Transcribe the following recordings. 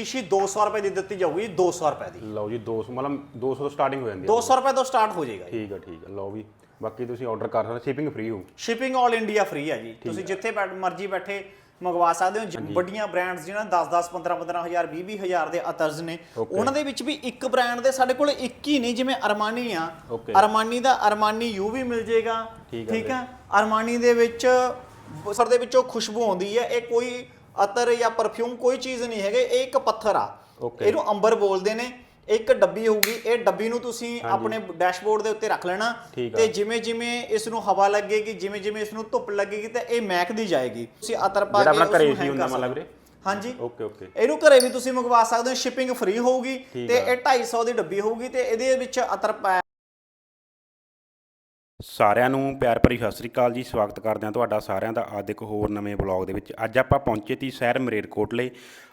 ਸ਼ੀਸ਼ੀ 200 ਰੁਪਏ ਦੀ ਦਿੱਤੀ ਜਾਊਗੀ 200 ਰੁਪਏ ਦੀ। ਲਓ ਜੀ 200 ਮਤਲਬ 200 ਤੋਂ ਸਟਾਰਟਿੰਗ ਹੋ ਜਾਂਦੀ ਹੈ। 200 ਰੁਪਏ ਤੋਂ ਸਟਾਰਟ ਹੋ ਜਾਏਗਾ ਠੀਕ ਹੈ ਠੀਕ ਹੈ। ਲਓ ਵੀ ਬਾਕੀ ਤੁਸੀਂ ਆਰਡਰ ਕਰ ਸਕਦੇ ਸ਼ਿਪਿੰਗ ਫ੍ਰੀ ਹੋਊ ਸ਼ਿਪਿੰਗ ਆਲ ਇੰਡੀਆ ਫ੍ਰੀ ਹੈ ਜੀ। ਤੁਸੀਂ ਜਿੱਥੇ ਮਰਜ਼ੀ ਬੈਠੇ ਮੰਗਵਾ ਸਕਦੇ ਹੋ। ਵੱਡੀਆਂ ਬ੍ਰਾਂਡਸ ਜਿਹਨਾਂ 10 10 15 15 ਹਜ਼ਾਰ 20 20 ਹਜ਼ਾਰ ਦੇ ਅਤਰਜ਼ ਨੇ ਉਹਨਾਂ ਦੇ ਵਿੱਚ ਵੀ ਇੱਕ ਬ੍ਰਾਂਡ ਦੇ ਸਾਡੇ ਕੋਲ ਇੱਕ ਹੀ ਨਹੀਂ ਜਿਵੇਂ ਅਰਮਾਨੀ ਆ. ਅਰਮਾਨੀ ਦਾ ਅਰਮਾਨੀ ਯੂ ਵੀ ਮਿਲ ਜਾਏਗਾ। ਠੀਕ ਹੈ ਠੀਕ ਹੈ? ਅਰਮਾਨੀ ਦੇ ਵਿੱਚ ਸਰ ਦੇ ਵਿੱਚੋਂ ਖੁਸ਼ਬੂ ਆਉਂਦੀ ਹੈ। ਇਹ ਕੋਈ ਅਤਰ ਜਾਂ ਪਰਫਿਊਮ ਕੋਈ ਚੀਜ਼ ਨਹੀਂ ਹੈਗੇ ਇਹ ਇੱਕ ਪੱਥਰ ਆ. ਇਹਨੂੰ ਅੰਬਰ ਬੋਲਦੇ ਨੇ ਇੱਕ ਡੱਬੀ ਹੋਊਗੀ ਇਹ ਡੱਬੀ ਨੂੰ ਤੁਸੀਂ ਆਪਣੇ ਡੈਸ਼ਬੋਰਡ ਦੇ ਉੱਤੇ ਰੱਖ ਲੈਣਾ। ਤੇ ਜਿਵੇਂ ਜਿਵੇਂ ਇਸ ਨੂੰ ਹਵਾ ਲੱਗੇਗੀ ਜਿਵੇਂ ਜਿਵੇਂ ਇਸ ਨੂੰ ਧੁੱਪ ਲੱਗੇਗੀ ਤਾਂ ਇਹ ਮਹਿਕਦੀ ਜਾਏਗੀ ਤੁਸੀਂ ਅਤਰ ਪਾ ਕੇ ਆਪਣਾ ਘਰੇ hang ਹੁੰਦਾ ਕਰ ਮਤਲਬ ਸਕਦੇ ਵੀਰੇ ਹੋ। ਹਾਂਜੀ ਓਕੇ ਓਕੇ ਇਹਨੂੰ ਘਰੇ ਵੀ ਤੁਸੀਂ ਮੰਗਵਾ ਸਕਦੇ ਹੋ ਸ਼ਿਪਿੰਗ ਫ੍ਰੀ ਹੋਊਗੀ ਤੇ। ਇਹ 250 ਦੀ ਡੱਬੀ ਹੋਊਗੀ ਤੇ ਇਹਦੇ ਵਿੱਚ ਅਤਰ ਪਾ ਸਾਰਿਆਂ ਨੂੰ ਪਿਆਰ ਭਰੀ ਸਤਿ ਸ੍ਰੀ ਅਕਾਲ ਜੀ, ਸਵਾਗਤ ਕਰਦੇ ਹਾਂ ਤੁਹਾਡਾ ਸਾਰਿਆਂ ਦਾ ਅੱਜ ਇੱਕ ਹੋਰ ਨਵੇਂ ਬਲੌਗ ਦੇ ਵਿੱਚ। ਅੱਜ ਆਪਾਂ ਪਹੁੰਚੇ ਤੀ ਸ਼ਹਿਰ ਮਰੇਡਕੋਟਲੇ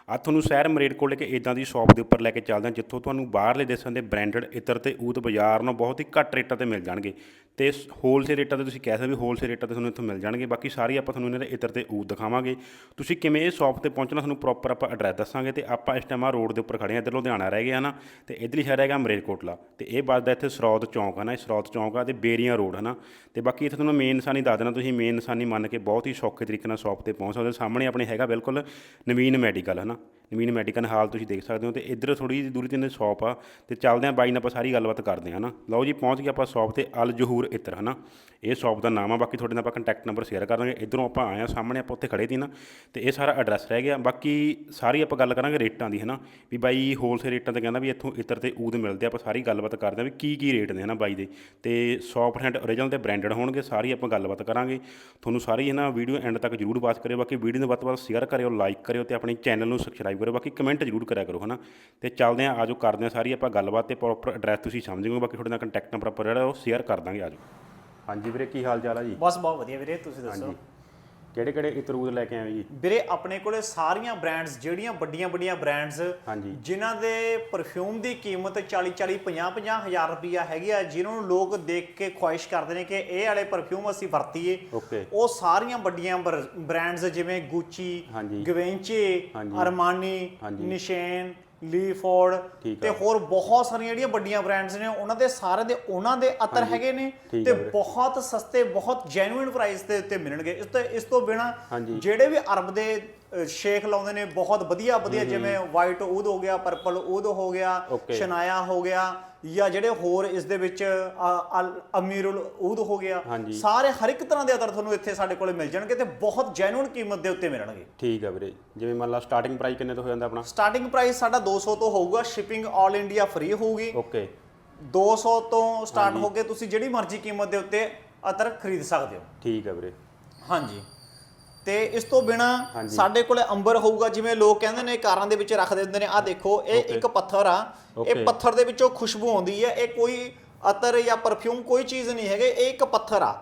ਆ ਤੁਹਾਨੂੰ ਸ਼ਹਿਰ ਮਰੇਡਕੋਟਲੇ ਕੇ ਇਦਾਂ ਦੀ ਸ਼ਾਪ ਦੇ ਉੱਪਰ ਲੈ ਕੇ ਚੱਲਦੇ ਹਾਂ, ਜਿੱਥੋਂ ਤੁਹਾਨੂੰ ਬਾਹਰਲੇ ਦੇਸ਼ਾਂ ਦੇ ਬ੍ਰਾਂਡਡ ਇਤਰ ਤੇ ਊਤ ਬਾਜ਼ਾਰ ਨੂੰ ਬਹੁਤ ਹੀ ਘੱਟ ਰੇਟਾਂ ਤੇ ਮਿਲ ਜਾਣਗੇ। ਤੇ ਹੋਲਸੇਲ ਰੇਟਾਂ ਤੇ ਤੁਸੀਂ ਕਹਿ ਸਕਦੇ ਵੀ ਹੋਲਸੇਲ ਰੇਟਾਂ ਤੇ ਤੁਹਾਨੂੰ ਇੱਥੋਂ ਮਿਲ ਜਾਣਗੇ। ਬਾਕੀ ਸਾਰੀ ਆਪਾਂ ਤੁਹਾਨੂੰ ਇਹਨਾਂ ਦੇ ਇਤਰ ਤੇ ਊਤ ਦਿਖਾਵਾਂਗੇ। ਤੁਸੀਂ ਕਿਵੇਂ ਇਹ ਸ਼ਾਪ ਤੇ ਪਹੁੰਚਣਾ ਤੁਹਾਨੂੰ ਪ੍ਰੋਪਰ ਆਪਾਂ ਐਡਰੈਸ ਦੱਸਾਂਗੇ ਤੇ ਆਪਾਂ ਇਸ ਟਾਈਮ ਆ ਰੋਡ ਦੇ ਉੱਪਰ ਖੜੇ ਹਾਂ। ਇੱਧਰ ਲੁਧਿਆਣਾ ਰਹਿ ਗਿਆ ਨਾ, ਤੇ ਇਧਰਲੀ ਸ਼ਹਿਰ ਹੈਗਾ ਮਰੇਡਕੋਟਲਾ ਤੇ ਇਹ ਵੱਜਦਾ ਇੱਥੇ ਸਰੋਤ ਚੌਂਕ ਹੈ ਨਾ, ਇਹ ਸਰੋਤ ਚੌਂਕ ਆ ਤੇ ਬੇਰੀਆਂ ਰੋਡ ਹੈ ਨਾ। ਤੇ ਬਾਕੀ ਇੱਥੇ ਤੁਹਾਨੂੰ ਮੇਨ ਨਿਸ਼ਾਨੀ ਦੱਸ ਦੇਣਾ ਤੁਸੀਂ ਮੇਨ ਨਿਸ਼ਾਨੀ ਮੰਨ ਕੇ ਬਹੁਤ ਹੀ ਸੌਖੇ ਤਰੀਕੇ ਨਾਲ ਸ਼ਾਪ ਤੇ ਪਹੁੰਚ ਸਕਦੇ ਸਾਹਮਣੇ ਆਪਣੇ ਹੈਗਾ ਬਿਲਕੁਲ ਨਵੀਨ ਮੈਡੀਕਲ ਹੈ ਨਾ। ਨਵੀਨ ਮੈਡੀਕਲ ਹਾਲ ਤੁਸੀਂ ਦੇਖ ਸਕਦੇ ਹੋ ਤੇ ਇੱਧਰ ਥੋੜੀ ਜਿਹੀ ਦੂਰੀ ਤੇ ਇਹਨਾਂ ਸ਼ਾਪ ਆ ਤੇ ਚੱਲਦੇ ਆ ਬਾਈ ਨਾਲ ਆਪਾਂ ਸਾਰੀ ਗੱਲਬਾਤ ਕਰਦੇ ਹਾਂ ਨਾ। ਲਓ ਜੀ ਪਹੁੰਚ ਗਏ ਆਪਾਂ ਸ਼ਾਪ ਤੇ ਅਲ ਜਹੂਰ ਇਤਰ ਹੈ ਨਾ ਇਹ ਸ਼ਾਪ ਦਾ ਨਾਮ ਆ, ਬਾਕੀ ਤੁਹਾਡੇ ਨਾਲ ਆਪਾਂ ਕੰਟੈਕਟ ਨੰਬਰ ਸ਼ੇਅਰ ਕਰ ਦਾਂਗੇ ਇਧਰੋਂ ਆਪਾਂ ਆਏ ਆ ਸਾਹਮਣੇ ਆਪਾਂ ਉੱਥੇ ਖੜੇ ਸੀ ਨਾ, ਤੇ ਇਹ ਸਾਰਾ ਐਡਰੈਸ ਰਹਿ ਗਿਆ। ਬਾਕੀ ਸਾਰੀ ਆਪਾਂ ਗੱਲ ਕਰਾਂਗੇ ਰੇਟਾਂ ਦੀ ਹੈ ਨਾ ਵੀ ਬਾਈ ਹੋਲਸੇਲ ਰੇਟਾਂ ਤੇ ਕਹਿੰਦਾ ਵੀ ਇੱਥੋਂ ਇਤਰ ਤੇ ਊਦ ਮਿਲਦੇ ਆ, ਆਪਾਂ ਸਾਰੀ ਗੱਲਬਾਤ ਕਰਦੇ ਆ ਵੀ ਕੀ ਕੀ ਰੇਟ ਨੇ ਹੈ ਨਾ ਬਾਈ ਦੇ। ਤੇ 100% ਓਰੀਜਨਲ ਤੇ ਬ੍ਰਾਂਡਡ ਹੋਣਗੇ, ਸਾਰੀ ਆਪਾਂ ਗੱਲਬਾਤ ਕਰਾਂਗੇ। ਤੁਹਾਨੂੰ ਸਾਰੀ ਹੈ ਵੀਡੀਓ ਐਂਡ ਤੱਕ ਜਰੂਰ ਵਾਚ ਕਰਿਓ। ਬਾਕੀ ਵੀਡੀਓ ਨੂੰ ਵੱਧ ਤੋਂ ਵੱਧ ਸ਼ੇਅਰ ਕਰਿਓ ਲਾਈਕ ਕਰਿਓ ਤੇ ਆਪਣੇ ਚੈਨਲ ਨੂੰ ਸਬਸਕ੍ਰਾਈਬ ਕਰਿਓ ਬਾਕੀ ਕਮੈਂਟ ਜਰੂਰ ਕਰਿਆ ਕਰੋ ਹਨਾ? ਤੇ ਚੱਲਦੇ ਆ ਆਜੋ ਕਰਦੇ ਆ ਸਾਰੀ ਆਪਾਂ ਗੱਲਬਾਤ ਤੇ ਪ੍ਰੋਪਰ ਐਡਰੈਸ ਤੁਸੀਂ ਸਮਝ ਗਏ ਬਾਕੀ ਤੁਹਾਡੇ ਨਾਲ ਕੰਟੈਕਟ ਨੰਬਰ ਆਪਾਂ ਜਿਹੜਾ ਉਹ ਸ਼ੇਅਰ ਕਰ ਦਾਂਗੇ ਆਜੋ। ਹਾਂਜੀ ਵੀਰੇ ਕੀ ਹਾਲ ਚਾਲ ਆ ਜੀ? ਬਸ ਬਹੁਤ ਵਧੀਆ ਵੀਰੇ ਤੁਸੀਂ ਦੱਸੋ? ਕਿਹੜੇ ਕਿਹੜੇ ਇਤਰੂਦ ਲੈ ਕੇ ਆਏ ਜੀ ਵੀਰੇ ਆਪਣੇ ਕੋਲੇ ਸਾਰੀਆਂ ਬ੍ਰਾਂਡਸ ਜਿਹੜੀਆਂ ਵੱਡੀਆਂ ਵੱਡੀਆਂ ਬ੍ਰਾਂਡਸ ਹਾਂਜੀ ਜਿਨ੍ਹਾਂ ਦੇ ਪਰਫਿਊਮ ਦੀ ਕੀਮਤ 40 40 50 50 ਹਜ਼ਾਰ ਰੁਪਈਆ ਹੈਗੀ ਆ ਜਿਨ੍ਹਾਂ ਨੂੰ ਲੋਕ ਦੇਖ ਕੇ ਖੁਆਇਸ਼ ਕਰਦੇ ਨੇ ਕਿ ਇਹ ਵਾਲੇ ਪਰਫਿਊਮ ਅਸੀਂ ਵਰਤੀਏ ਓਕੇ ਉਹ ਸਾਰੀਆਂ ਵੱਡੀਆਂ ਬ੍ਰਾਂਡਸ ਜਿਵੇਂ ਗੁੱਚੀ ਹਾਂਜੀ। ਗਵੈਂਚੇ। ਅਰਮਾਨੀ। ਨਿਸ਼ੇਨ ਲੀਫੋਰਡ ਤੇ। ਹੋਰ ਬਹੁਤ ਸਾਰੀਆਂ ਜਿਹੜੀਆਂ ਵੱਡੀਆਂ ਬ੍ਰਾਂਡਸ ਨੇ ਉਹਨਾਂ ਦੇ ਸਾਰੇ ਦੇ ਉਹਨਾਂ ਦੇ ਅਤਰ ਹੈਗੇ ਨੇ ਤੇ। ਬਹੁਤ ਸਸਤੇ ਬਹੁਤ ਜੈਨੂਇਨ ਪ੍ਰਾਈਸ ਦੇ ਉੱਤੇ ਮਿਲਣਗੇ ਇਸ ਤੋਂ ਇਸ ਤੋਂ ਬਿਨਾ। ਜਿਹੜੇ ਵੀ ਅਰਬ ਦੇ ਸ਼ੇਖ ਲਾਉਂਦੇ ਨੇ ਬਹੁਤ ਵਧੀਆ ਵਧੀਆ ਜਿਵੇਂ ਵਾਈਟ ਊਦ ਹੋ ਗਿਆ ਪਰਪਲ ਊਦ ਹੋ ਗਿਆ. ਸ਼ਨਾਇਆ ਹੋ ਗਿਆ ਜਾਂ ਜਿਹੜੇ ਹੋਰ ਇਸ ਦੇ ਵਿੱਚ ਅਮੀਰੁਲ ਊਦ ਹੋ ਗਿਆ। ਸਾਰੇ ਹਰ ਇੱਕ ਤਰ੍ਹਾਂ ਦੇ ਅਤਰ ਤੁਹਾਨੂੰ ਇੱਥੇ ਸਾਡੇ ਕੋਲੇ ਮਿਲ ਜਾਣਗੇ ਤੇ ਬਹੁਤ ਜੈਨੂਇਨ ਕੀਮਤ ਦੇ ਉੱਤੇ ਮਿਲਣਗੇ। ਠੀਕ ਆ ਵੀਰੇ। ਜਿਵੇਂ ਮੰਨ ਲਾ ਸਟਾਰਟਿੰਗ ਪ੍ਰਾਈਸ ਕਿੰਨੇ ਤੋਂ ਹੋ ਜਾਂਦਾ ਆਪਣਾ? ਸਟਾਰਟਿੰਗ ਪ੍ਰਾਈਸ ਸਾਡਾ 200 ਤੋਂ ਹੋਊਗਾ ਸ਼ਿਪਿੰਗ 올 ਇੰਡੀਆ ਫ੍ਰੀ ਹੋਊਗੀ। ਓਕੇ 200 ਤੋਂ ਸਟਾਰਟ ਹੋ ਕੇ ਤੁਸੀਂ ਜਿਹੜੀ ਮਰਜ਼ੀ ਕੀਮਤ ਦੇ ਉੱਤੇ ਅਤਰ ਖਰੀਦ ਸਕਦੇ ਹੋ। ਠੀਕ ਆ ਵੀਰੇ। ਹਾਂਜੀ। ਤੇ ਇਸ ਤੋਂ ਬਿਨਾ। ਸਾਡੇ ਕੋਲੇ ਅੰਬਰ ਹੋਊਗਾ ਜਿਵੇਂ ਲੋਕ ਕਹਿੰਦੇ ਨੇ ਕਾਰਾਂ ਦੇ ਵਿੱਚ ਰੱਖ ਦਿੰਦੇ ਨੇ। ਆਹ ਦੇਖੋ ਇਹ ਇੱਕ ਪੱਥਰ ਆ। ਇਹ. ਪੱਥਰ ਦੇ ਵਿੱਚੋਂ ਖੁਸ਼ਬੂ ਆਉਂਦੀ ਹੈ। ਇਹ ਕੋਈ ਅਤਰ ਜਾਂ ਪਰਫਿਊਮ ਕੋਈ ਚੀਜ਼ ਨਹੀਂ ਹੈਗੇ। ਇਹ ਇੱਕ ਪੱਥਰ ਆ.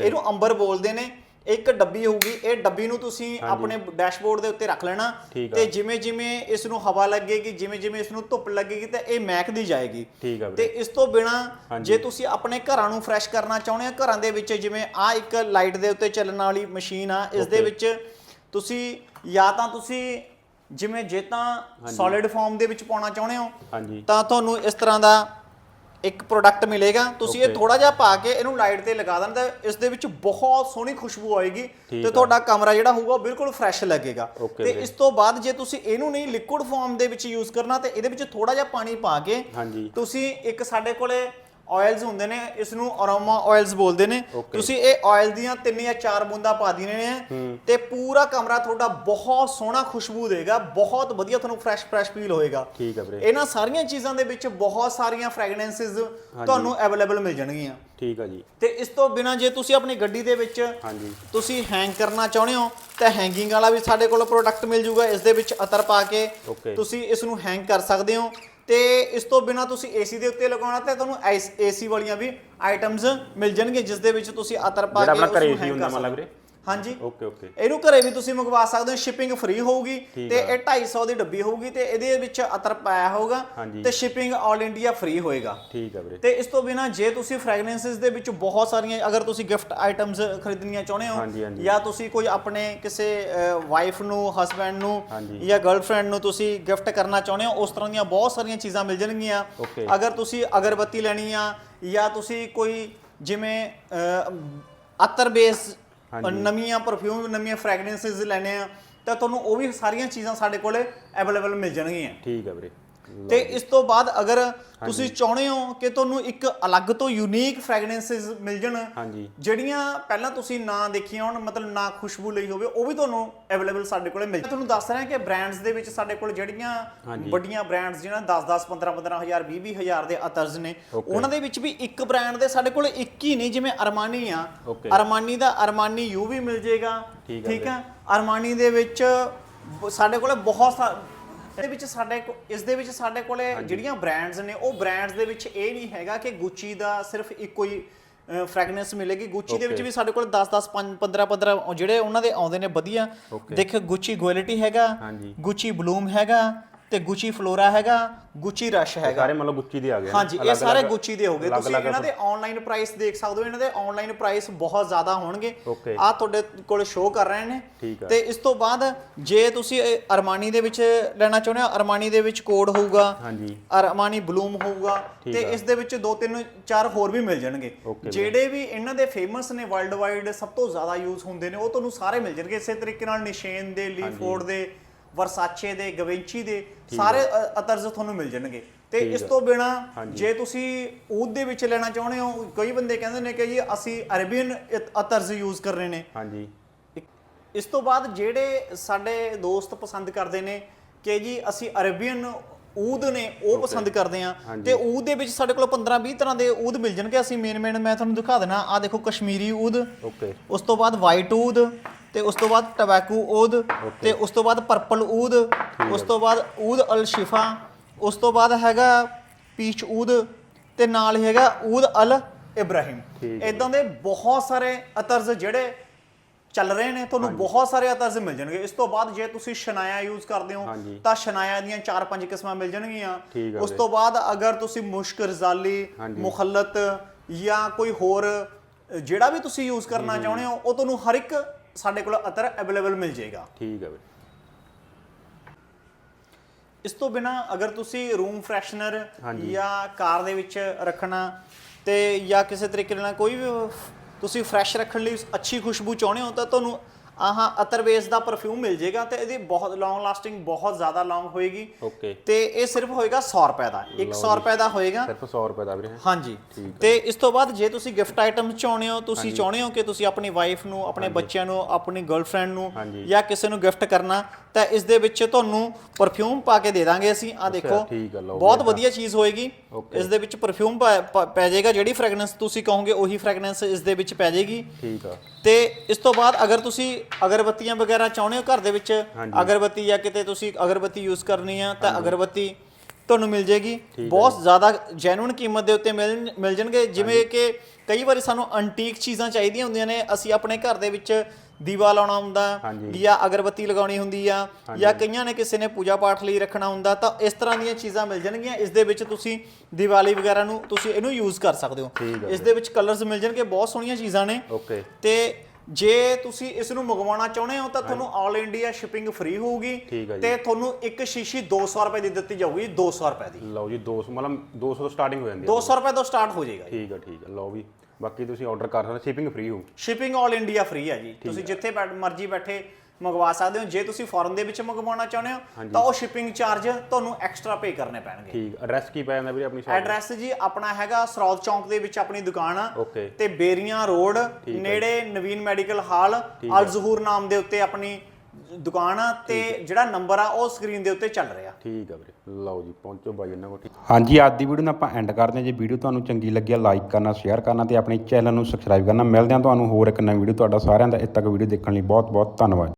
ਇਹਨੂੰ ਅੰਬਰ ਬੋਲਦੇ ਨੇ। ਇੱਕ ਡੱਬੀ ਹੋਊਗੀ ਇਹ ਡੱਬੀ ਨੂੰ ਤੁਸੀਂ ਆਪਣੇ ਡੈਸ਼ਬੋਰਡ ਦੇ ਉੱਤੇ ਰੱਖ ਲੈਣਾ ਆ। ਤੇ ਜਿਵੇਂ ਜਿਵੇਂ ਇਸ ਨੂੰ ਹਵਾ ਲੱਗੇਗੀ ਜਿਵੇਂ ਜਿਵੇਂ ਇਸ ਨੂੰ ਧੁੱਪ ਲੱਗੇਗੀ ਤਾਂ ਇਹ ਮਹਿਕਦੀ ਜਾਏਗੀ ਆ ਤੇ ਇਸ ਤੋਂ ਬਿਨਾ। ਜੇ ਤੁਸੀਂ ਆਪਣੇ ਘਰਾਂ ਨੂੰ ਫਰੈਸ਼ ਕਰਨਾ ਚਾਹੁੰਦੇ ਹੋ ਘਰਾਂ ਦੇ ਵਿੱਚ ਜਿਵੇਂ ਆ ਇੱਕ ਲਾਈਟ ਦੇ ਉੱਤੇ ਚੱਲਣ ਵਾਲੀ ਮਸ਼ੀਨ ਆ ਇਸ ਦੇ. ਵਿੱਚ ਤੁਸੀਂ ਜਾਂ ਤਾਂ ਤੁਸੀਂ ਜਿਵੇਂ ਜੇ ਤਾਂ ਸੋਲਿਡ ਫਾਰਮ ਦੇ ਵਿੱਚ ਪਾਉਣਾ ਚਾਹੁੰਦੇ ਹੋ ਤਾਂ ਤੁਹਾਨੂੰ ਇਸ ਤਰ੍ਹਾਂ ਦਾ ਇੱਕ ਪ੍ਰੋਡਕਟ ਮਿਲੇਗਾ ਤੁਸੀਂ ਇਹ. ਥੋੜਾ ਜਿਹਾ ਪਾ ਕੇ ਇਹਨੂੰ ਲਾਈਟ ਤੇ ਲਗਾ ਦੇਣ ਤਾਂ ਇਸ ਦੇ ਵਿੱਚ ਬਹੁਤ ਸੋਹਣੀ ਖੁਸ਼ਬੂ ਆਏਗੀ ਤੇ। ਤੁਹਾਡਾ ਕਮਰਾ ਜਿਹੜਾ ਹੋਊਗਾ ਉਹ ਬਿਲਕੁਲ ਫਰੈਸ਼ ਲੱਗੇਗਾ ਤੇ। ਇਸ ਤੋਂ ਬਾਅਦ ਜੇ ਤੁਸੀਂ ਇਹਨੂੰ ਨਹੀਂ ਲਿਕੁਇਡ ਫਾਰਮ ਦੇ ਵਿੱਚ ਯੂਜ਼ ਕਰਨਾ ਤੇ ਇਹਦੇ ਵਿੱਚ ਥੋੜਾ ਜਿਹਾ ਪਾਣੀ ਪਾ ਕੇ ਤੁਸੀਂ ਇੱਕ ਸਾਡੇ ਕੋਲੇ ਆਇਲਸ ਹੁੰਦੇ ਨੇ ਇਸ ਨੂੰ ਅਰੋਮਾ ਆਇਲਸ ਬੋਲਦੇ ਨੇ. ਤੁਸੀਂ ਇਹ ਆਇਲ ਦੀਆਂ ਤਿੰਨ ਜਾਂ ਚਾਰ ਬੂੰਦਾਂ ਪਾ ਦੇਣੀਆਂ ਨੇ ਤੇ ਪੂਰਾ ਕਮਰਾ ਤੁਹਾਡਾ ਬਹੁਤ ਸੋਹਣਾ ਖੁਸ਼ਬੂ ਦੇਗਾ ਬਹੁਤ ਵਧੀਆ ਤੁਹਾਨੂੰ ਫਰੈਸ਼ ਫਰੈਸ਼ ਫੀਲ ਹੋਏਗਾ। ਠੀਕ ਆ ਵੀਰੇ। ਇਹਨਾਂ ਸਾਰੀਆਂ ਚੀਜ਼ਾਂ ਦੇ ਵਿੱਚ ਬਹੁਤ ਸਾਰੀਆਂ ਫ੍ਰੈਗਰੈਂਸਸ ਤੁਹਾਨੂੰ ਅਵੇਲੇਬਲ ਮਿਲ ਜਾਣਗੀਆਂ। ਠੀਕ ਆ ਜੀ। ਤੇ ਇਸ ਤੋਂ ਬਿਨਾ ਜੇ ਤੁਸੀਂ ਆਪਣੀ ਗੱਡੀ ਦੇ ਵਿੱਚ ਹਾਂਜੀ। ਤੁਸੀਂ ਹੈਂਗ ਕਰਨਾ ਚਾਹੁੰਦੇ ਹੋ ਤਾਂ ਹੈਂਗਿੰਗ ਵਾਲਾ ਵੀ ਸਾਡੇ ਕੋਲ ਪ੍ਰੋਡਕਟ ਮਿਲ ਜੂਗਾ ਇਸ ਦੇ ਵਿੱਚ ਅਤਰ ਪਾ ਕੇ. ਤੁਸੀਂ ਇਸ ਨੂੰ ਹੈਂਗ ਕਰ ਸਕਦੇ ਹੋ। ਤੇ ਇਸ ਤੋਂ ਬਿਨਾ ਤੁਸੀਂ ਏਸੀ ਦੇ ਉੱਤੇ ਲਗਾਉਣਾ ਤੇ ਤੁਹਾਨੂੰ ਏਸੀ ਵਾਲੀਆਂ ਵੀ ਆਈਟਮਸ ਮਿਲ ਜਾਣਗੇ ਜਿਸ ਦੇ ਵਿੱਚ ਤੁਸੀਂ ਅਤਰ ਪਾ ਜਿਹੜਾ ਕੇ ਆਪਣਾ ਘਰੇ hang ਹੁੰਦਾ ਕਰ ਮਤਲਬ ਵੀਰੇ ਹੋ। ਹਾਂਜੀ ਓਕੇ ਓਕੇ ਇਹਨੂੰ ਘਰੇ ਵੀ ਤੁਸੀਂ ਮੰਗਵਾ ਸਕਦੇ ਹੋ ਸ਼ਿਪਿੰਗ ਫ੍ਰੀ ਹੋਊਗੀ ਤੇ ਇਹ 250 ਦੀ ਡੱਬੀ ਹੋਊਗੀ ਤੇ ਇਹਦੇ ਵਿੱਚ ਅਤਰ ਪਾਇਆ ਹੋਊਗਾ। ਤੇ ਸ਼ਿਪਿੰਗ 올 ਇੰਡੀਆ ਫ੍ਰੀ ਹੋਏਗਾ ਠੀਕ ਆ ਵੀਰੇ ਤੇ ਇਸ ਤੋਂ ਬਿਨਾ ਜੇ ਤੁਸੀਂ ਫ੍ਰੈਗਰੈਂਸਸ ਦੇ ਵਿੱਚ ਬਹੁਤ ਸਾਰੀਆਂ ਅਗਰ ਤੁਸੀਂ ਗਿਫਟ ਆਈਟਮਸ ਖਰੀਦਣੀਆਂ ਚਾਹੁੰਦੇ ਹੋ। ਜਾਂ ਤੁਸੀਂ ਕੋਈ ਆਪਣੇ ਕਿਸੇ ਵਾਈਫ ਨੂੰ ਹਸਬੈਂਡ ਨੂੰ। ਜਾਂ ਗਰਲਫ੍ਰੈਂਡ ਨੂੰ ਤੁਸੀਂ ਗਿਫਟ ਕਰਨਾ ਚਾਹੁੰਦੇ ਹੋ ਉਸ ਤਰ੍ਹਾਂ ਦੀਆਂ ਬਹੁਤ ਸਾਰੀਆਂ ਚੀਜ਼ਾਂ ਮਿਲ ਜਾਣਗੀਆਂ। ਅਗਰ ਤੁਸੀਂ ਅਗਰਬੱਤੀ ਲੈਣੀ ਆ ਜਾਂ ਤੁਸੀਂ ਕੋਈ ਜਿਵੇਂ ਅਤਰ ਬੇਸ। ਨਵੀਆਂ ਪਰਫਿਊਮ ਨਵੀਆਂ ਫ੍ਰੈਗਰੈਂਸਸ ਲੈਣੇ ਆ ਤਾਂ ਤੁਹਾਨੂੰ ਉਹ ਵੀ ਸਾਰੀਆਂ ਚੀਜ਼ਾਂ ਸਾਡੇ ਕੋਲੇ ਅਵੇਲੇਬਲ ਮਿਲ ਜਾਣਗੀਆਂ। ਠੀਕ ਆ ਵੀਰੇ। ਤੇ ਇਸ ਤੋਂ ਬਾਅਦ ਅਗਰ ਤੁਸੀਂ ਚਾਹੁੰਦੇ ਹੋ ਕਿ ਤੁਹਾਨੂੰ ਇੱਕ ਅਲੱਗ ਤੋਂ ਯੂਨੀਕ ਫ੍ਰੈਗਰੈਂਸਸ ਮਿਲ ਜਾਣ ਹਾਂਜੀ ਜਿਹੜੀਆਂ ਪਹਿਲਾਂ ਤੁਸੀਂ ਨਾ ਦੇਖੀਆਂ ਹੋਣ ਮਤਲਬ ਨਾ ਖੁਸ਼ਬੂ ਲਈ ਹੋਵੇ ਉਹ ਵੀ ਤੁਹਾਨੂੰ ਅਵੇਲੇਬਲ ਸਾਡੇ ਕੋਲੇ ਮਿਲ ਤੁਹਾਨੂੰ ਦੱਸ ਰਿਹਾ ਕਿ ਬ੍ਰਾਂਡਸ ਦੇ ਵਿੱਚ ਸਾਡੇ ਕੋਲ ਜਿਹੜੀਆਂ ਹਾਂਜੀ। ਵੱਡੀਆਂ ਬ੍ਰਾਂਡਸ ਜਿਹਨਾਂ 10 10 15 15 ਹਜ਼ਾਰ 20 20 ਹਜ਼ਾਰ ਦੇ ਅਤਰਜ਼ ਨੇ Okay। ਉਹਨਾਂ ਦੇ ਵਿੱਚ ਵੀ ਇੱਕ ਬ੍ਰਾਂਡ ਦੇ ਸਾਡੇ ਕੋਲ ਇੱਕ ਹੀ ਨਹੀਂ ਜਿਵੇਂ ਅਰਮਾਨੀ ਆ Okay। ਅਰਮਾਨੀ ਦਾ ਅਰਮਾਨੀ ਯੂ ਵੀ ਮਿਲ ਜੇਗਾ ਠੀਕ ਆ ਠੀਕ ਆ ਅਰਮਾਨੀ ਦੇ ਵਿੱਚ ਬ- ਸਾਡੇ ਕੋਲੇ ਬਹੁਤ ਸਾ ਇਹਦੇ ਵਿੱਚ ਸਾਡੇ ਕੋ- ਇਸ ਦੇ ਵਿੱਚ ਸਾਡੇ ਕੋਲੇ ਜਿਹੜੀਆਂ ਬ੍ਰਾਂਡਸ ਨੇ ਉਹ ਬ੍ਰਾਂਡਸ ਦੇ ਵਿੱਚ ਇਹ ਨਹੀਂ ਹੈਗਾ ਕਿ ਗੁੱਚੀ ਦਾ ਸਿਰਫ ਇੱਕੋ ਹੀ ਫ੍ਰੈਗਨੈਂਸ ਮਿਲੇਗੀ ਗੁੱਚੀ ਦੇ ਵਿੱਚ Okay। ਵੀ ਸਾਡੇ ਕੋਲ 10 10 5 15 15 ਉਹ ਜਿਹੜੇ ਉਹਨਾਂ ਦੇ ਆਉਂਦੇ ਨੇ ਵਧੀਆ Okay। ਦੇਖੋ ਗੁੱਚੀ ਕੁਆਲਿਟੀ ਹੈਗਾ ਹਾਂਜੀ। ਗੁੱਚੀ ਬਲੂਮ ਹੈਗਾ ਤੇ ਗੁੱਚੀ ਫਲੋਰਾ ਹੈਗਾ ਗੁੱਚੀ ਰਸ਼ ਹੈਗਾ। ਸਾਰੇ ਮਤਲਬ ਗੁੱਚੀ ਦੇ ਆ ਗਏ? ਹਾਂਜੀ ਇਹ ਸਾਰੇ ਗੁੱਚੀ ਦੇ ਹੋਗੇ ਤੁਸੀਂ ਇਹਨਾਂ ਦੇ ਆਨਲਾਈਨ ਪ੍ਰਾਈਸ ਦੇਖ ਸਕਦੇ ਹੋ। ਇਹਨਾਂ ਦੇ ਆਨਲਾਈਨ ਪ੍ਰਾਈਸ ਬਹੁਤ ਜ਼ਿਆਦਾ ਹੋਣਗੇ। ਆ ਤੁਹਾਡੇ ਕੋਲ ਸ਼ੋਅ ਕਰ ਰਹੇ ਨੇ। ਤੇ ਇਸ ਤੋਂ ਬਾਅਦ ਜੇ ਤੁਸੀਂ ਅਰਮਾਨੀ ਦੇ ਵਿੱਚ ਲੈਣਾ ਚਾਹੁੰਦੇ ਹੋ ਅਰਮਾਨੀ ਦੇ ਵਿੱਚ ਕੋਡ ਹੋਊਗਾ। ਹਾਂਜੀ। ਅਰਮਾਨੀ ਬਲੂਮ ਹੋਊਗਾ। ਤੇ। ਇਸ ਦੇ ਵਿੱਚ ਦੋ ਤਿੰਨ ਚਾਰ ਹੋਰ ਵੀ ਮਿਲ ਜਾਣਗੇ। ਜਿਹੜੇ ਵੀ ਇਹਨਾਂ ਦੇ ਫੇਮਸ ਨੇ ਵਰਲਡ ਵਾਈਡ ਸਭ ਤੋਂ ਜ਼ਿਆਦਾ ਯੂਜ਼ ਹੁੰਦੇ ਨੇ ਉਹ ਤੁਹਾਨੂੰ ਸਾਰੇ ਮਿਲ ਜਾਣਗੇ। ਇਸੇ ਤਰੀਕੇ ਨਾਲ ਨਿਸ਼ੇਨ ਦੇ ਲੀਫੋਰਡ ਦੇ ਵਰਸਾਚੇ ਦੇ ਗਵਿੰਚੀ ਦੇ ਸਾਰੇ ਅਤਰਜ਼ ਤੁਹਾਨੂੰ ਮਿਲ ਜਾਣਗੇ। ਤੇ ਇਸ। ਤੋਂ ਬਿਨਾ। ਜੇ ਤੁਸੀਂ ਊਦ ਦੇ ਵਿੱਚ ਲੈਣਾ ਚਾਹੁੰਦੇ ਹੋ ਕਈ ਬੰਦੇ ਕਹਿੰਦੇ ਨੇ ਕਿ ਜੀ ਅਸੀਂ ਅਰਬੀਅਨ ਅਤਰਜ਼ ਯੂਜ਼ ਕਰ ਰਹੇ ਨੇ। ਹਾਂਜੀ। ਇਸ ਤੋਂ ਬਾਅਦ ਜਿਹੜੇ ਸਾਡੇ ਦੋਸਤ ਪਸੰਦ ਕਰਦੇ ਨੇ ਕਿ ਜੀ ਅਸੀਂ ਅਰਬੀਅਨ ਊਦ ਨੇ ਉਹ ਪਸੰਦ ਕਰਦੇ ਆ। ਤੇ ਊਦ ਦੇ ਵਿੱਚ ਸਾਡੇ ਕੋਲ 15 20 ਤਰ੍ਹਾਂ ਦੇ ਊਦ ਮਿਲ ਜਾਣਗੇ। ਅਸੀਂ ਮੇਨ ਮੇਨ ਮੈਂ ਤੁਹਾਨੂੰ ਦਿਖਾ ਦੇਣਾ। ਆ ਦੇਖੋ ਕਸ਼ਮੀਰੀ ਊਦ ਓਕੇ ਉਸ ਤੋਂ ਬਾਅਦ ਵਾਈਟ ਊਦ ਤੇ ਉਸ ਤੋਂ ਬਾਅਦ ਟਬੈਕੂ ਊਦ ਤੇ ਉਸ ਤੋਂ ਬਾਅਦ ਪਰਪਲ ਊਦ ਉਸ ਤੋਂ ਬਾਅਦ ਊਦ ਅਲ ਸ਼ਿਫਾ ਉਸ ਤੋਂ ਬਾਅਦ ਹੈਗਾ ਪੀਚ ਊਦ ਤੇ ਨਾਲ ਹੀ ਹੈਗਾ ਊਦ ਅਲ ਇਬਰਾਹਿਮ। ਇਦਾਂ ਦੇ ਬਹੁਤ ਸਾਰੇ ਅਤਰਜ਼ ਜਿਹੜੇ ਚੱਲ ਰਹੇ ਨੇ ਤੁਹਾਨੂੰ ਬਹੁਤ ਸਾਰੇ ਅਤਰਜ਼ ਮਿਲ ਜਾਣਗੇ ਇਸ ਤੋਂ ਬਾਅਦ ਜੇ ਤੁਸੀਂ ਸ਼ਨਾਇਆ ਯੂਜ਼ ਕਰਦੇ ਹੋ। ਤਾਂ ਸ਼ਨਾਇਆ ਦੀਆਂ 4-5 ਕਿਸਮਾਂ ਮਿਲ ਜਾਣਗੀਆਂ ਉਸ। ਤੋਂ ਬਾਅਦ ਅਗਰ ਤੁਸੀਂ ਮੁਸ਼ਕ ਰਜ਼ਾਲੀ। ਮੁਖੱਲਤ ਜਾਂ ਕੋਈ ਹੋਰ ਜਿਹੜਾ ਵੀ ਤੁਸੀਂ ਯੂਜ਼ ਕਰਨਾ ਚਾਹੁੰਦੇ ਹੋ ਉਹ ਤੁਹਾਨੂੰ ਹਰ ਇੱਕ ਸਾਡੇ ਕੋਲ ਅਤਰ ਅਵੇਲੇਬਲ ਮਿਲ ਜਾਏਗਾ ਠੀਕ ਆ ਵੀਰੇ ਇਸ ਤੋਂ ਬਿਨਾ ਅਗਰ ਤੁਸੀਂ ਰੂਮ ਫਰੈਸ਼ਨਰ। ਜਾਂ ਕਾਰ ਦੇ ਵਿੱਚ ਰੱਖਣਾ ਤੇ ਜਾਂ ਕਿਸੇ ਤਰੀਕੇ ਨਾਲ ਕੋਈ ਵੀ ਤੁਸੀਂ ਫਰੈਸ਼ ਰੱਖਣ ਲਈ ਅੱਛੀ ਖੁਸ਼ਬੂ ਚਾਹੁੰਦੇ ਹੋ ਤਾਂ ਤੁਹਾਨੂੰ ਆਹ ਅਤਰ ਬੇਸ ਦਾ ਪਰਫਿਊਮ ਮਿਲ ਜਾਏਗਾ ਤੇ ਇਹਦੀ ਬਹੁਤ ਲੌਂਗ ਲਾਸਟਿੰਗ ਬਹੁਤ ਜ਼ਿਆਦਾ ਲੌਂਗ ਹੋਏਗੀ। ਓਕੇ ਤੇ ਇਹ ਸਿਰਫ ਹੋਏਗਾ 100 ਰੁਪਏ ਦਾ 100 ਰੁਪਏ ਦਾ ਹੋਏਗਾ। ਸਿਰਫ 100 ਰੁਪਏ ਦਾ ਵੀਰੇ। ਹਾਂਜੀ। ਤੇ ਇਸ ਤੋਂ ਬਾਅਦ ਜੇ ਤੁਸੀਂ ਗਿਫਟ ਆਈਟਮ ਚਾਹੁੰਦੇ ਹੋ ਤੁਸੀਂ ਚਾਹੁੰਦੇ ਹੋ ਕਿ ਤੁਸੀਂ ਆਪਣੀ ਵਾਈਫ ਨੂੰ ਆਪਣੇ ਬੱਚਿਆਂ ਨੂੰ ਆਪਣੀ ਗਰਲਫ੍ਰੈਂਡ ਨੂੰ। ਜਾਂ ਕਿਸੇ ਨੂੰ ਗਿਫਟ ਕਰਨਾ ਤਾਂ ਇਸ ਦੇ ਵਿੱਚ ਤੁਹਾਨੂੰ ਪਰਫਿਊਮ ਪਾ ਕੇ ਦੇ ਦਾਂਗੇ ਅਸੀਂ। ਆ ਦੇਖੋ ਬਹੁਤ ਵਧੀਆ ਚੀਜ਼ ਹੋਏਗੀ। ਇਸ ਦੇ ਵਿੱਚ ਪਰਫਿਊਮ ਪੈ ਜਾਏਗਾ ਜਿਹੜੀ ਫ੍ਰੈਗਰੈਂਸ ਤੁਸੀਂ ਕਹੋਗੇ ਉਹੀ ਫ੍ਰੈਗਰੈਂਸ ਇਸ ਦੇ ਵਿੱਚ ਪੈ ਜਾਏਗੀ। ਠੀਕ ਆ। ਤੇ ਇਸ ਤੋਂ ਬਾਅਦ ਅਗਰ ਤੁਸੀਂ ਅਗਰਬੱਤੀਆਂ ਵਗੈਰਾ ਚਾਹੁੰਦੇ ਹੋ ਘਰ ਦੇ ਵਿੱਚ। ਅਗਰਬੱਤੀ ਜਾਂ ਕਿਤੇ ਤੁਸੀਂ ਅਗਰਬੱਤੀ ਯੂਜ਼ ਕਰਨੀ ਆ ਤਾਂ ਅਗਰਬੱਤੀ ਤੁਹਾਨੂੰ ਮਿਲ ਜੇਗੀ ਬਹੁਤ ਜ਼ਿਆਦਾ ਜੈਨੂਇਨ ਕੀਮਤ ਦੇ ਉੱਤੇ ਮਿਲ ਮਿਲ ਜਾਣਗੇ। ਜਿਵੇਂ ਕਿ ਕਈ ਵਾਰੀ ਸਾਨੂੰ ਐਂਟੀਕ ਚੀਜ਼ਾਂ ਚਾਹੀਦੀਆਂ ਹੁੰਦੀਆਂ ਨੇ। ਅਸੀਂ ਆਪਣੇ ਘਰ ਦੇ ਵਿੱਚ ਦੀਵਾ ਲਾਉਣਾ ਹੁੰਦਾ। ਜਾਂ ਅਗਰਬੱਤੀ ਲਗਾਉਣੀ ਹੁੰਦੀ ਆ ਜਾਂ ਕਈਆਂ ਨੇ ਕਿਸੇ ਨੇ ਪੂਜਾ ਪਾਠ ਲਈ ਰੱਖਣਾ ਹੁੰਦਾ ਤਾਂ ਇਸ ਤਰ੍ਹਾਂ ਦੀਆਂ ਚੀਜ਼ਾਂ ਮਿਲ ਜਾਣਗੀਆਂ। ਇਸ ਦੇ ਵਿੱਚ ਤੁਸੀਂ ਦੀਵਾਲੀ ਵਗੈਰਾ ਨੂੰ ਤੁਸੀਂ ਇਹਨੂੰ ਯੂਜ਼ ਕਰ ਸਕਦੇ ਹੋ। ਇਸ ਦੇ ਵਿੱਚ ਕਲਰਸ ਮਿਲ ਜਾਣਗੇ। ਬਹੁਤ ਸੋਹਣੀਆਂ ਚੀਜ਼ਾਂ ਨੇ। ਓਕੇ ਤੇ ਜੇ ਤੁਸੀਂ ਇਸ ਨੂੰ ਮੰਗਵਾਉਣਾ ਚਾਹੁੰਦੇ ਹੋ ਤਾਂ ਤੁਹਾਨੂੰ 올 ਇੰਡੀਆ ਸ਼ਿਪਿੰਗ ਫ੍ਰੀ ਹੋਊਗੀ ਠੀਕ ਹੈ ਜੀ। ਤੇ ਤੁਹਾਨੂੰ ਇੱਕ ਸ਼ੀਸ਼ੀ 200 ਰੁਪਏ ਦੀ ਦਿੱਤੀ ਜਾਊਗੀ 200 ਰੁਪਏ ਦੀ। ਲਓ ਜੀ 200 ਮਤਲਬ 200 ਤੋਂ ਸਟਾਰਟਿੰਗ ਹੋ ਜਾਂਦੀ ਹੈ। 200 ਰੁਪਏ ਤੋਂ ਸਟਾਰਟ ਹੋ ਜਾਏਗਾ ਠੀਕ ਆ ਠੀਕ ਆ ਲਓ ਵੀ ਬਾਕੀ ਤੁਸੀਂ ਆਰਡਰ ਕਰ ਸਕਦੇ ਸ਼ਿਪਿੰਗ ਫ੍ਰੀ ਹੋ ਸ਼ਿਪਿੰਗ 올 ਇੰਡੀਆ ਫ੍ਰੀ ਹੈ ਜੀ। ਤੁਸੀਂ ਜਿੱਥੇ ਬੈਠ ਮਰਜ਼ੀ ਬੈਠੇ ਮੰਗਵਾ ਸਕਦੇ ਹੋ। ਜੇ ਤੁਸੀਂ ਫੋਰਨ ਦੇ ਵਿੱਚ ਮੰਗਵਾਉਣਾ ਚਾਹੁੰਦੇ ਹੋ ਤਾਂ ਉਹ ਸ਼ਿਪਿੰਗ ਚਾਰਜ ਤੁਹਾਨੂੰ ਐਕਸਟਰਾ ਪੇ ਕਰਨੇ ਪੈਣਗੇ। ਠੀਕ ਐਡਰੈਸ ਕੀ ਪੈ ਜਾਂਦਾ ਵੀਰੇ ਆਪਣੀ ਸ਼ਾਪ ਐਡਰੈਸ ਜੀ ਆਪਣਾ ਹੈਗਾ ਸਰੌਦ ਚੌਂਕ ਦੇ ਵਿੱਚ ਆਪਣੀ ਦੁਕਾਨ ਆ। ਤੇ ਬੇਰੀਆਂ ਰੋਡ ਨੇੜੇ ਨਵੀਨ ਮੈਡੀਕਲ ਹਾਲ ਅਲ ਜ਼ਹੂਰ ਨਾਮ ਦੇ ਉੱਤੇ ਆਪਣੀ ਦੁਕਾਨ ਆ ਤੇ ਜਿਹੜਾ ਨੰਬਰ ਆ ਉਹ ਸਕਰੀਨ ਦੇ ਉੱਤੇ ਚੱਲ ਰਿਹਾ। ਠੀਕ ਆ ਵੀਰੇ। ਲਓ ਜੀ ਪਹੁੰਚੋ ਬਾਈ ਇਹਨਾਂ ਕੋਲ। ਠੀਕ ਹਾਂਜੀ ਅੱਜ ਦੀ ਵੀਡੀਓ ਨੂੰ ਆਪਾਂ ਐਂਡ ਕਰਦੇ ਹਾਂ। ਜੇ ਵੀਡੀਓ ਤੁਹਾਨੂੰ ਚੰਗੀ ਲੱਗੀ ਲਾਈਕ ਕਰਨਾ ਸ਼ੇਅਰ ਕਰਨਾ ਤੇ ਆਪਣੇ ਚੈਨਲ ਨੂੰ ਸਬਸਕ੍ਰਾਈਬ ਕਰਨਾ। ਮਿਲਦੇ ਹਾਂ ਤੁਹਾਨੂੰ ਹੋਰ ਇੱਕ ਨਵੀਂ ਵੀਡੀਓ ਤੁਹਾਡਾ ਸਾਰਿਆਂ ਦਾ। ਇੱਥੇ ਤੱਕ ਵੀਡੀਓ ਦੇਖਣ ਲਈ ਬਹੁਤ ਬਹੁਤ ਧੰਨਵਾਦ।